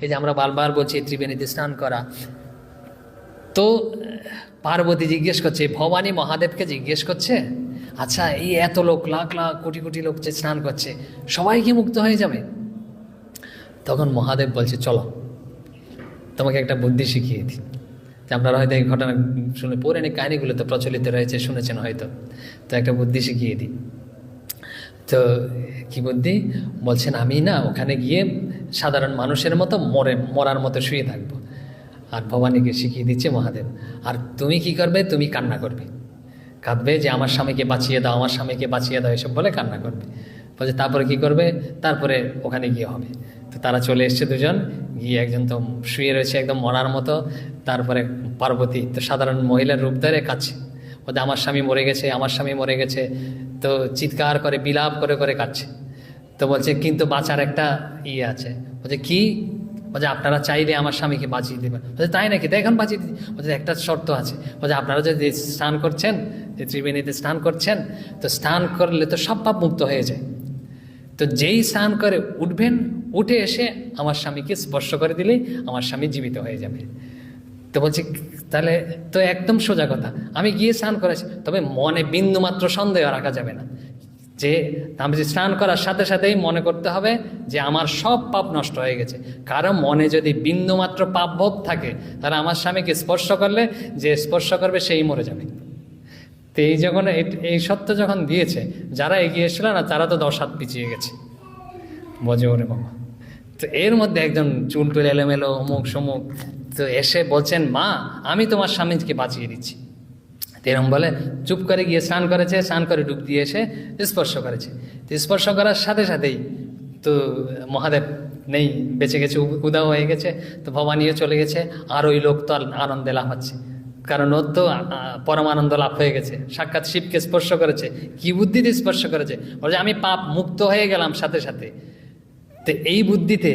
এই যে আমরা বারবার বলছি ত্রিবেণীতে স্নান করা। তো, পার্বতী জিজ্ঞেস করছে, ভবানী মহাদেবকে জিজ্ঞেস করছে আচ্ছা এই এত লোক, লাখ লাখ, কোটি কোটি লোক যে স্নান করছে, সবাই কি মুক্ত হয়ে যাবে? তখন মহাদেব বলছে, চলো, তোমাকে একটা বুদ্ধি শিখিয়ে দিই। যে আপনারা হয়তো এই ঘটনা শুনে পৌরাণিক কাহিনীগুলো তো প্রচলিত রয়েছে, শুনেছেন হয়তো। তো একটা বুদ্ধি শিখিয়ে দিই। তো কি বুদ্ধি? বলছেন, আমি না, ওখানে গিয়ে সাধারণ মানুষের মতো মরে, মরার মতো শুয়ে থাকব। আর ভবানীকে শিখিয়ে দিচ্ছে মহাদেব, আর তুমি কি করবে? তুমি কান্না করবে। কাঁদবে যে আমার স্বামীকে বাঁচিয়ে দাও, আমার স্বামীকে বাঁচিয়ে দাও, এসব বলে কান্না করবে। বলছে, তারপরে কি করবে? তারপরে ওখানে গিয়ে হবে। তো তারা চলে এসছে দুজন, গিয়ে একজন তো শুয়ে রয়েছে একদম মরার মতো, তারপরে পার্বতী, তো সাধারণ মহিলার রূপ ধরে কাছে বলছে, আমার স্বামী মরে গেছে, আমার স্বামী মরে গেছে। তো চিৎকার করে, বিলাপ করে করে কাটছে তো বলছে, কিন্তু বাঁচার একটা ইয়ে আছে। বলছে, কি? বলছে, আপনারা চাইলে আমার স্বামীকে বাঁচিয়ে দেবেন। বলছে, তাই নাকি? তো এখন বাঁচিয়ে দিচ্ছি বলছে, একটা শর্ত আছে। বলছে, আপনারা যদি স্নান করছেন, যে ত্রিবেণীতে স্নান করছেন, তো স্নান করলে তো সব পাপ মুক্ত হয়ে যায়। তো যেই স্নান করে উঠবেন, উঠে এসে আমার স্বামীকে স্পর্শ করে দিলেই আমার স্বামী জীবিত হয়ে যাবে। তো বলছি, তাহলে তো একদম সোজা কথা। আমি গিয়ে স্নান করেছি, তবে মনে বিন্দু মাত্র সন্দেহ রাখা যাবে না। যে আমি যে স্নান করার সাথে সাথেই মনে করতে হবে যে আমার সব পাপ নষ্ট হয়ে গেছে। কারণ মনে যদি বিন্দু মাত্র পাপ বোধ থাকে, তাহলে আমার স্বামীকে স্পর্শ করলে যে স্পর্শ করবে সেই মরে যাবে। তো এই যখন এই- এই সত্য যখন দিয়েছে, যারা এগিয়ে এসেছিল না, তারা তো দশ হাত পিছিয়ে গেছে। বজে ওরে বাবা। তো এর মধ্যে একজন চুল টুল এলোমেলো অমুক সমুক তো এসে বলছেন, মা, আমি তোমার স্বামীকে বাঁচিয়ে দিচ্ছি। তো এরকম বলে, চুপ করে গিয়ে স্নান করেছে, স্নান করে ডুব দিয়ে এসে স্পর্শ করেছে। তো স্পর্শ করার সাথে সাথেই তো মহাদেব নেই, বেঁচে গেছে উদাও হয়ে গেছে। তো ভবানীও চলে গেছে, আর ওই লোক তো আনন্দে লাভ হচ্ছে। কারণ ওর তো পরমানন্দ লাভ হয়ে গেছে। সাক্ষাৎ শিবকে স্পর্শ করেছে, কি বুদ্ধিতে স্পর্শ করেছে? বলছে আমি পাপ মুক্ত হয়ে গেলাম সাথে সাথে। তো এই বুদ্ধিতে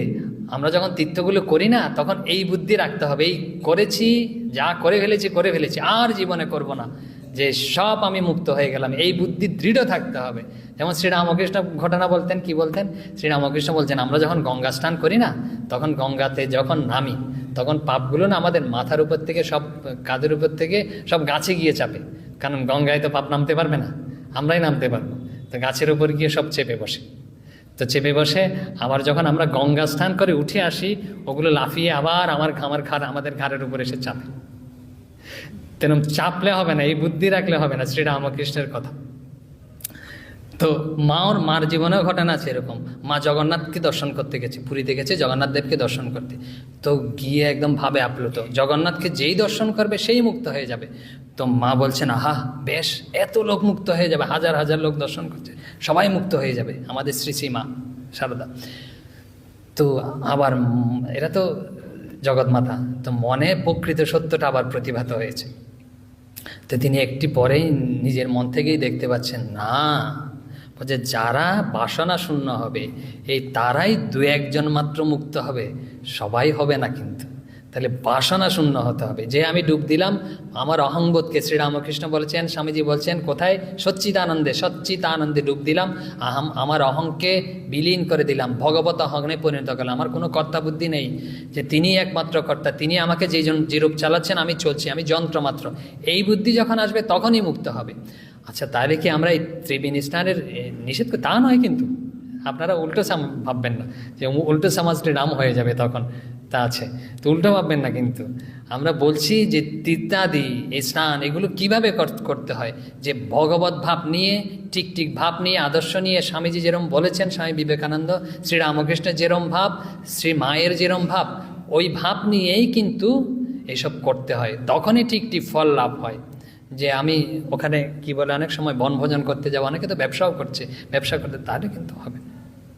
আমরা যখন তীর্থগুলো করি না, তখন এই বুদ্ধি রাখতে হবে, এই করেছি, যা করে ফেলেছি করে ফেলেছি, আর জীবনে করব না। যে সব আমি মুক্ত হয়ে গেলাম, এই বুদ্ধি দৃঢ় থাকতে হবে। যেমন শ্রীরামকৃষ্ণ ঘটনা বলতেন, কি বলতেন? শ্রীরামকৃষ্ণ বলছেন, আমরা যখন গঙ্গা স্নান করি না, তখন গঙ্গাতে যখন নামি, তখন পাপগুলো না আমাদের মাথার উপর থেকে, সব কাঁধের উপর থেকে, সব গাছে গিয়ে চাপে। কারণ গঙ্গায় তো পাপ নামতে পারবে না, আমরাই নামতে পারব। তো গাছের উপর গিয়ে সব চেপে বসে। তো চেপে বসে আবার যখন আমরা গঙ্গা স্নান করে উঠে আসি, ওগুলো লাফিয়ে আবার আমার আমার ঘাড় আমাদের ঘাড়ের উপর এসে চাপে। তেমন চাপলে হবে না, এই বুদ্ধি রাখলে হবে না, শ্রীরামকৃষ্ণের কথা। তো মা ওর মার জীবনেও ঘটনা আছে এরকম। মা জগন্নাথকে দর্শন করতে গেছে, পুরীতে গেছে, জগন্নাথ দেবকে দর্শন করতে। তো গিয়ে একদম ভাবে আপ্লুত। জগন্নাথকে যেই দর্শন করবে সেই মুক্ত হয়ে যাবে। তো মা বলছেন, আহা, বেশ, এত লোক মুক্ত হয়ে যাবে, হাজার হাজার লোক দর্শন করছে। সবাই মুক্ত হয়ে যাবে, আমাদের শ্রী শ্রী মা, সারদা। তো আবার এরা তো জগৎমাতা, তো মনে প্রকৃত সত্যটা আবার প্রতিভাত হয়েছে। তো তিনি একটি পরেই নিজের মন থেকেই দেখতে পাচ্ছেন, না বলছে যারা বাসনা শূন্য হবে, এই তারাই দু একজন মাত্র মুক্ত হবে, সবাই হবে না কিন্তু। তাহলে বাসনা শূন্য হতে হবে। যে আমি ডুব দিলাম, আমার অহংবোধকে শ্রীরামকৃষ্ণ বলেছেন, স্বামীজি বলছেন, কোথায়? সচ্চিত আনন্দে সচ্চিত আনন্দে ডুব দিলাম, আহাম, আমার অহংকে বিলীন করে দিলাম, ভগবত অহংনে পরিণত করলাম। আমার কোনো কর্তা বুদ্ধি নেই যে তিনি একমাত্র কর্তা, তিনি আমাকে যেই জন যে রূপ চালাচ্ছেন, আমি চলছি, আমি যন্ত্র মাত্র এই বুদ্ধি যখন আসবে, তখনই মুক্ত হবে। আচ্ছা তাহলে কি আমরা এই ত্রিবেণী স্নানের নিষেধ তা নয় কিন্তু। আপনারা উল্টো ভাববেন না যে উল্টো সমাজটি নাম হয়ে যাবে তখন। তা আছে। তো উল্টো ভাববেন না কিন্তু। আমরা বলছি যে তীর্থাদি এই স্নান, এগুলো কীভাবে কর- করতে হয়? যে ভগবত ভাব নিয়ে ঠিক ঠিক ভাব নিয়ে, আদর্শ নিয়ে স্বামীজি যেরম বলেছেন, স্বামী বিবেকানন্দ, শ্রী রামকৃষ্ণের যেরম ভাব, শ্রী মায়ের যেরম ভাব, ওই ভাব নিয়েই কিন্তু এসব করতে হয়। তখনই ঠিক ঠিক ফল লাভ হয়। যে আমি ওখানে কি বলে অনেক সময় বনভোজন করতে যাব, অনেকে তো ব্যবসাও করছে, ব্যবসা করতে তাহলে কিন্তু হবে।